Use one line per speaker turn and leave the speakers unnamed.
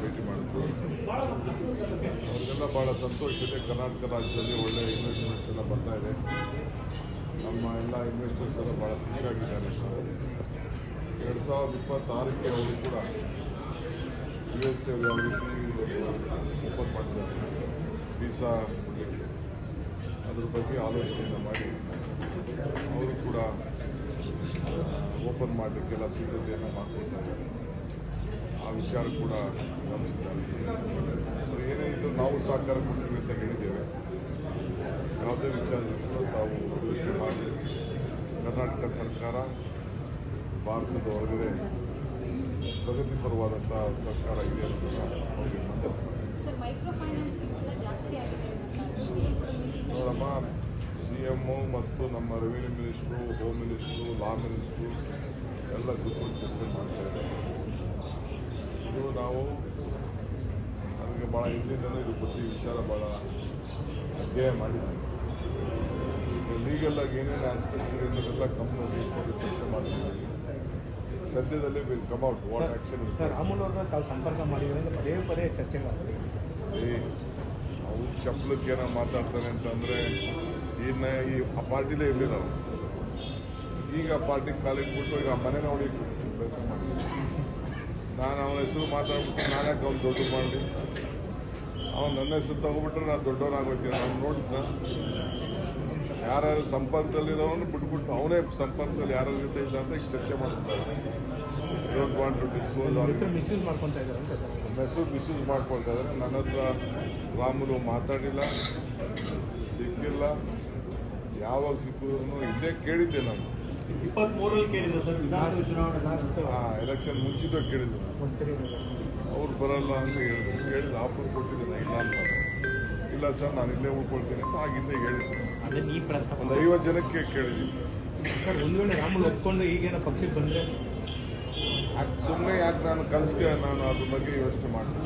ಭೇಟಿ ಮಾಡಿದ್ರು. ಅವರಿಗೆಲ್ಲ ಭಾಳ ಸಂತೋಷ ಇದೆ. ಕರ್ನಾಟಕ ರಾಜ್ಯದಲ್ಲಿ ಒಳ್ಳೆ ಇನ್ವೆಸ್ಟ್ಮೆಂಟ್ಸ್ ಎಲ್ಲ ಬರ್ತಾ ಇದೆ. ನಮ್ಮ ಎಲ್ಲ ಇನ್ವೆಸ್ಟರ್ಸ್ ಎಲ್ಲ ಭಾಳ ಖುಷಿಯಾಗಿದ್ದಾರೆ ಎರಡು ಸಾವಿರದ ಇಪ್ಪತ್ತಾರಕ್ಕೆ ಅವರು ಕೂಡ ಯು ಎಸ್ ಎ ಓಪನ್ ಮಾಡಿದ್ದಾರೆ. ವೀಸಾ ಕೊಡಲಿಕ್ಕೆ ಅದ್ರ ಬಗ್ಗೆ ಆಲೋಚನೆಯನ್ನು ಮಾಡಿ. ಅವರು ಕೂಡ ಓಪನ್ ಮಾಡಲಿಕ್ಕೆಲ್ಲ ಸಿದ್ಧತೆಯನ್ನು ಮಾಡಿಕೊಳ್ತಾರೆ ಆ ವಿಚಾರ ಕೂಡ ಗಮನಿಸಿದ್ದಾರೆ. ಸೊ ಏನೇ ಇದ್ದರೂ ನಾವು ಸಹಕಾರ ಕೊಡ್ತೀವಿ ಅಂತ ಹೇಳಿದ್ದೇವೆ. ಯಾವುದೇ ವಿಚಾರ ಇದ್ರೂ ತಾವು ಯೋಚನೆ ಮಾಡಿ ಕರ್ನಾಟಕ ಸರ್ಕಾರ ಭಾರತದ ಹೊರಗಡೆ ಪ್ರಗತಿಪರವಾದಂಥ ಸರ್ಕಾರ ಇದೆ ಅನ್ನೋದನ್ನು ಅವರಿಗೆ ನೋಡಮ್ಮ ಸಿ ಎಮ್ಮು ಮತ್ತು ನಮ್ಮ revenue minister home minister law minister ಎಲ್ಲ ಕೂತ್ಕೊಂಡು ಚರ್ಚೆ ಮಾಡ್ತಾ ಇದ್ದಾರೆ. ಇದು ನಾವು ನನಗೆ ಭಾಳ ಹಿಂದಿನಿಂದಲೂ ಇದು ಪ್ರತಿ ವಿಚಾರ ಭಾಳ ಅಧ್ಯಯನ ಮಾಡಿದ್ದೀವಿ ಲೀಗಲ್ ಆಗಿ ಏನೇನು ಆಸ್ಪೆಕ್ಟ್ಸ್ ಇದೆ ಅನ್ನೋದೆಲ್ಲ ಕಂಪ್ನಿ ಚರ್ಚೆ ಮಾಡಿದ್ದೀವಿ ಸದ್ಯದಲ್ಲೇ will come out what action
sir Amul ಅವ್ರನ್ನ ತಾವು ಸಂಪರ್ಕ ಮಾಡಿದ್ರೆ ಪದೇ ಪದೇ ಚರ್ಚೆ
ಅವ್ರು ಚಪ್ಪಲಕ್ಕೆ ಏನೋ ಮಾತಾಡ್ತಾನೆ ಅಂತಂದರೆ ಇನ್ನ ಈ ಆ ಪಾರ್ಟಿಲೇ ಇರಲಿಲ್ಲ ಅವರು. ಈಗ ಆ ಪಾರ್ಟಿಗೆ ಕಾಲಿಟ್ಬಿಟ್ಟು ಈಗ ಆ ಮನೆ ನೋಡಿ ನಾನು ಅವನ ಹೆಸರು ಮಾತಾಡ್ಬಿಟ್ಟು ನಾನ್ಯಾಕೆ ಅವ್ನು ದೊಡ್ಡ ಮಾಡಲಿ. ಅವನು ನನ್ನ ಹೆಸರು ತಗೊಬಿಟ್ರೆ ನಾನು ದೊಡ್ಡವನಾಗೋಗ್ತೀನಿ ನಾನು ನೋಡಿದ್ನ. ಯಾರ್ಯಾರು ಸಂಪರ್ಕದಲ್ಲಿರೋನು ಬಿಟ್ಬಿಟ್ಟು ಅವನೇ ಸಂಪರ್ಕದಲ್ಲಿ ಯಾರ ಜೊತೆ ಇಲ್ಲ ಅಂತ ಚರ್ಚೆ ಮಾಡ್ತಾರೆ ಡೋಂಟ್ ವಾಂಟ್ ಟು ಡಿಸ್ಕ್ಲೋಸ್
ಹೆಸರು ಮಿಸ್ಯೂಸ್ ಮಾಡ್ಕೊತಾ ಇದ್ದಾರೆ
ಹೆಸರು ಮಿಸ್ಯೂಸ್ ಮಾಡ್ಕೊಳ್ತಾ ಇದ್ದಾರೆ. ನನ್ನ ಹತ್ರ ರಾಮುಲು ಮಾತಾಡಿಲ್ಲ ಸಿಕ್ಕಿಲ್ಲ. ಯಾವಾಗ ಸಿಕ್ಕಿದ್ರು ಇದೇ ಕೇಳಿದ್ದೆ ನಾನು.
ಇಪ್ಪತ್ಮೂರರಲ್ಲಿ ಕೇಳಿದೆ ಸರ್? ವಿಧಾನಸಭೆ ಚುನಾವಣೆ
ಆ ಎಲೆಕ್ಷನ್ ಮುಂಚಿತ
ಕೇಳಿದ್ರು.
ಅವ್ರು ಬರಲ್ಲ ಅಂತ ಹೇಳಿದ್ರು ಹೇಳಿದ ಆಫರ್ ಕೊಟ್ಟಿದ್ದೇನೆ ಇಲ್ಲ ಅಂತ. ಇಲ್ಲ ಸರ್ ನಾನು ಇಲ್ಲೇ ಉಳ್ಕೊಳ್ತೀನಿ ಅಂತ ಆಗಿಂದ ಹೇಳಿದ್ದೆ ಒಂದು ಐವತ್ತು ಜನಕ್ಕೆ ಕೇಳಿದ್ದೀನಿ
ಸರ್ ಒಂದು ವೇಳೆ ರಾಮುಲ್ ಒಪ್ಕೊಂಡು ಈಗೇನೋ ಪಕ್ಷಕ್ಕೆ ಬಂದ್ರೆ?
ಸುಮ್ಮನೆ ಯಾಕೆ ನಾನು ಕಲ್ಸ್ಗೆ ನಾನು ಅದ್ರ ಬಗ್ಗೆ ಯೋಚನೆ ಮಾಡ್ತೀನಿ.